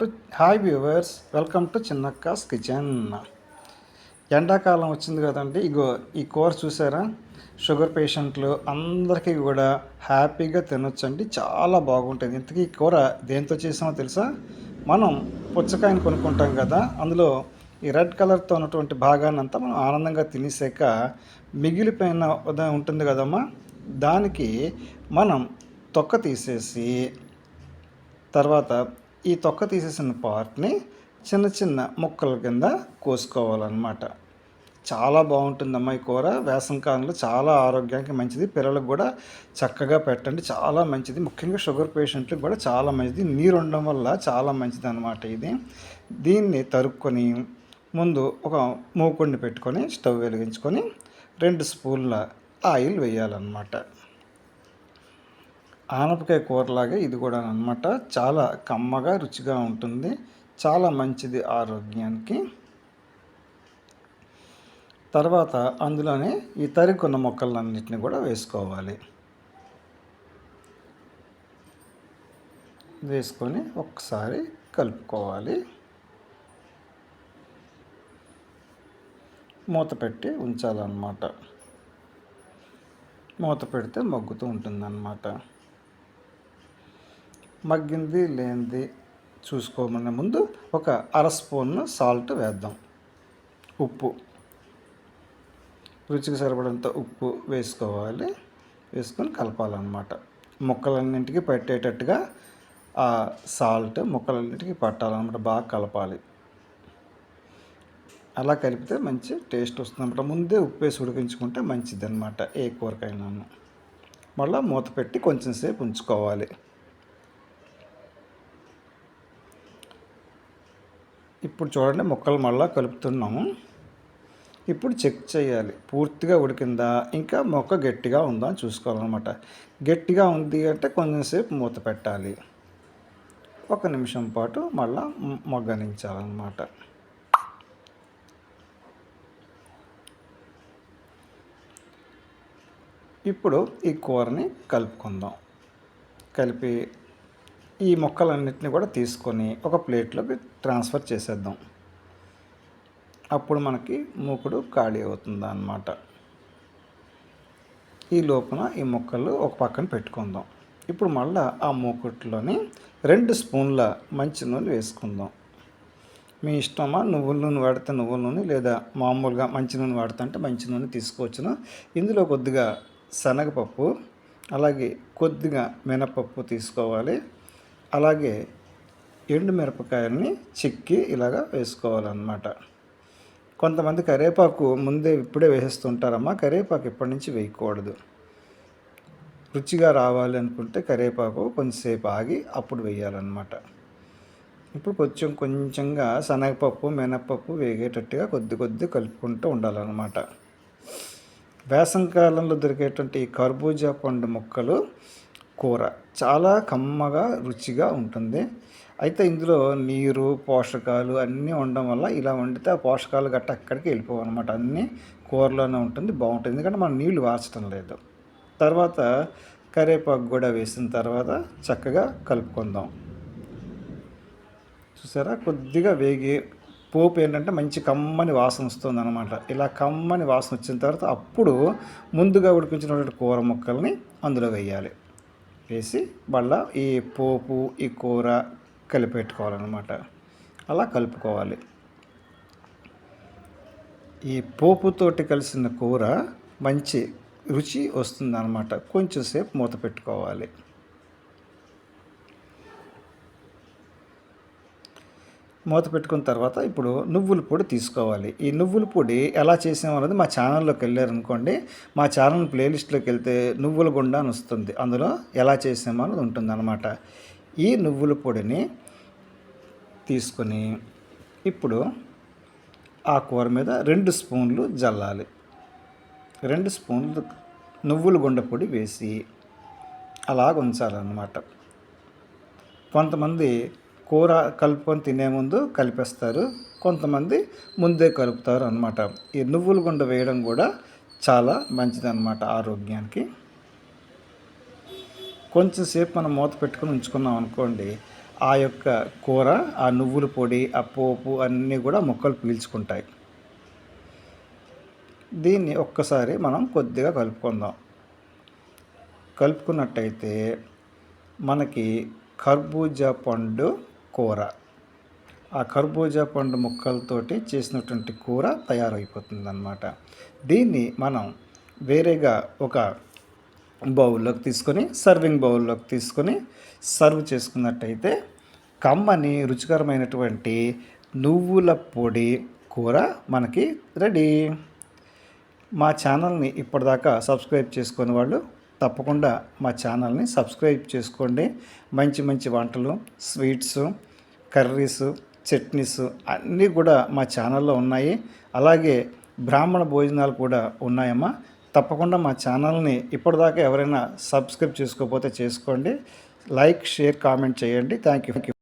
To hi viewers welcome to Chinnakka's kitchen ఎండాకాలం వచ్చింది కదండి. ఇగో ఈ కూర చూసారా? షుగర్ పేషెంట్లు అందరికీ కూడా హ్యాపీగా తినొచ్చండి. చాలా బాగుంటుంది. ఇంతకీ ఈ కూర దేంతో చేసామో తెలుసా? మనం పుచ్చకాయని కొనుక్కుంటాం కదా. అందులో ఈ రెడ్ కలర్తో ఉన్నటువంటి భాగాన్ని అంతా మనం ఆనందంగా తినేసాక మిగిలిపోయిన ఉంటుంది కదమ్మా. దానికి మనం తొక్క తీసేసి తర్వాత ఈ తొక్క తీసేసిన పార్ట్ని చిన్న చిన్న ముక్కల కింద కోసుకోవాలన్నమాట. చాలా బాగుంటుందమ్మా ఈ కూర. వేసంకాలంలో చాలా ఆరోగ్యానికి మంచిది. పిల్లలకు కూడా చక్కగా పెట్టండి. చాలా మంచిది. ముఖ్యంగా షుగర్ పేషెంట్లకు కూడా చాలా మంచిది. నీరు ఉండడం వల్ల చాలా మంచిది అనమాట ఇది. దీన్ని తరుక్కొని ముందు ఒక మూకుడిని పెట్టుకొని స్టవ్ వెలిగించుకొని రెండు స్పూన్ల ఆయిల్ వేయాలన్నమాట. ఆనపకాయ కూరలాగే ఇది కూడా అన్నమాట చాలా కమ్మగా రుచిగా ఉంటుంది. చాలా మంచిది ఆరోగ్యానికి. తర్వాత అందులోనే ఈ తరికొన్న మొక్కలన్నింటినీ కూడా వేసుకోవాలి. వేసుకొని ఒకసారి కలుపుకోవాలి. మూత పెట్టి ఉంచాలన్నమాట. మూత పెడితే మగ్గుతూ ఉంటుందన్నమాట. మగ్గింది లేనిది చూసుకోమనే ముందు ఒక అర స్పూన్ సాల్ట్ వేద్దాం. ఉప్పు. రుచికి సరిపడంత ఉప్పు వేసుకోవాలి. వేసుకొని కలపాలన్నమాట. ముక్కలన్నింటికి పట్టేటట్టుగా ఆ సాల్ట్ ముక్కలన్నింటికి పట్టాలన్నమాట. బాగా కలపాలి. అలా కలిపితే మంచి టేస్ట్ వస్తుంది అనమాట ముందే ఉప్పు వేసి ఉడికించుకుంటే మంచిది అనమాట ఏ కూరకైనా మళ్ళీ మూత పెట్టి కొంచెం సేపు ఉంచుకోవాలి. ఇప్పుడు చూడండి ముక్కలు మళ్ళీ కలుపుతున్నాము. ఇప్పుడు చెక్ చేయాలి. పూర్తిగా ఉడికిందా? ఇంకా మొక్క గట్టిగా ఉందా అని చూసుకోవాలన్నమాట. గట్టిగా ఉంది అంటే కొంచెం సేపు మూత పెట్టాలి. ఒక నిమిషం పాటు మళ్ళా మొగ్గనించాలన్నమాట. ఇప్పుడు ఈ కూరని కలుపుకుందాం. కలిపి ఈ మొక్కలన్నిటిని కూడా తీసుకొని ఒక ప్లేట్లోకి ట్రాన్స్ఫర్ చేసేద్దాం. అప్పుడు మనకి మూకుడు ఖాళీ అవుతుంది అన్నమాట ఈ లోపల ఈ ముక్కలు ఒక పక్కన పెట్టుకుందాం. ఇప్పుడు మళ్ళా ఆ మూకుట్లోని రెండు స్పూన్ల మంచి నూనె వేసుకుందాం. మీ ఇష్టమా? నువ్వుల నూనె వాడితే నువ్వుల నూనె లేదా మామూలుగా మంచి నూనె వాడుతుంటే మంచి నూనె తీసుకోవచ్చును. ఇందులో కొద్దిగా శనగపప్పు అలాగే కొద్దిగా మినపప్పు తీసుకోవాలి. అలాగే ఎండు మిరపకాయల్ని చిక్కి ఇలాగా వేసుకోవాలన్నమాట. కొంతమంది కరివేపాకు ముందే ఇప్పుడే వేసేస్తుంటారమ్మా కరివేపాకు ఇప్పటి నుంచి వేయకూడదు. రుచిగా రావాలి అనుకుంటే కరివేపాకు కొంచెంసేపు ఆగి అప్పుడు వేయాలన్నమాట. ఇప్పుడు కొంచెం కొంచెంగా శనగపప్పు మినపప్పు వేగేటట్టుగా కొద్ది కొద్ది కలుపుకుంటూ ఉండాలన్నమాట. వేసంకాలంలో దొరికేటువంటి ఈ కర్బూజా పండు ముక్కలు కూర. చాలా కమ్మగా రుచిగా ఉంటుంది. అయితే ఇందులో నీరు పోషకాలు అన్నీ ఉండడం వల్ల ఇలా వండితే ఆ పోషకాలు గట్ట అక్కడికి వెళ్ళిపోవన్నమాట అన్నీ కూరలోనే ఉంటుంది బాగుంటుంది. ఎందుకంటే మనం నీళ్ళు వార్చడం లేదు. తర్వాత కరివేపాకు కూడా వేసిన తర్వాత చక్కగా కలుపుకుందాం. చూసారా? కొద్దిగా వేగి పోపు ఏంటంటే మంచి కమ్మని వాసన వస్తుంది అనమాట ఇలా కమ్మని వాసన వచ్చిన తర్వాత అప్పుడు ముందుగా ఉడికించినటువంటి కూర ముక్కల్ని అందులో వేయాలి. వేసి మళ్ళా ఈ పోపు ఈ కూర కలిపెట్టుకోవాలన్నమాట. అలా కలుపుకోవాలి. ఈ పోపుతోటి కలిసిన కూర మంచి రుచి వస్తుంది కొంచెంసేపు మూత పెట్టుకోవాలి. మూత పెట్టుకున్న తర్వాత ఇప్పుడు నువ్వుల పొడి తీసుకోవాలి. ఈ నువ్వుల పొడి ఎలా చేసామన్నది మా ఛానల్లోకి వెళ్ళారనుకోండి మా ఛానల్ ప్లేలిస్ట్లోకి వెళ్తే నువ్వుల గుండా అని వస్తుంది. అందులో ఎలా చేసామో అన్నది ఉంటుంది అనమాట ఈ నువ్వుల పొడిని తీసుకొని ఇప్పుడు ఆ కూర మీద రెండు స్పూన్లు జల్లాలి. రెండు స్పూన్లు నువ్వుల గుండ పొడి వేసి అలాగ ఉంచాలన్నమాట. కొంతమంది కూర కలుపుకొని తినే ముందు కలిపేస్తారు. కొంతమంది ముందే కలుపుతారు అనమాట ఈ నువ్వుల గుండ వేయడం కూడా చాలా మంచిదన్నమాట ఆరోగ్యానికి. కొంచెం సేపు మనం మూత పెట్టుకొని ఉంచుకున్నాం అనుకోండి ఆ యొక్క కూర ఆ నువ్వుల పొడి ఆ పోపు అన్నీ కూడా మొక్కలు పీల్చుకుంటాయి. దీన్ని ఒక్కసారి మనం కొద్దిగా కలుపుకుందాం. కలుపుకున్నట్టయితే మనకి కర్బూజా పండు కూర. ఆ కర్బూజా పండు ముక్కలతోటి చేసినటువంటి కూర తయారైపోతుంది దీన్ని మనం వేరేగా ఒక బౌల్లోకి తీసుకొని సర్వింగ్ బౌల్లోకి తీసుకొని సర్వ్ చేసుకున్నట్టయితే కమ్మని రుచికరమైనటువంటి నువ్వుల పొడి కూర మనకి రెడీ. మా ఛానల్ని ఇప్పటిదాకా సబ్స్క్రైబ్ చేసుకుని వాళ్ళు తప్పకుండా మా ఛానల్ని సబ్స్క్రైబ్ చేసుకోండి. మంచి మంచి వంటలు స్వీట్స్ కర్రీస్ చట్నీస్ అన్నీ కూడా మా ఛానల్లో ఉన్నాయి. అలాగే బ్రాహ్మణ భోజనాలు కూడా ఉన్నాయమ్మా. తప్పకుండా మా ఛానల్ని ఇప్పటిదాకా ఎవరైనా సబ్స్క్రైబ్ చేసుకోకపోతే చేసుకోండి. లైక్ షేర్ కామెంట్ చేయండి. Thank you.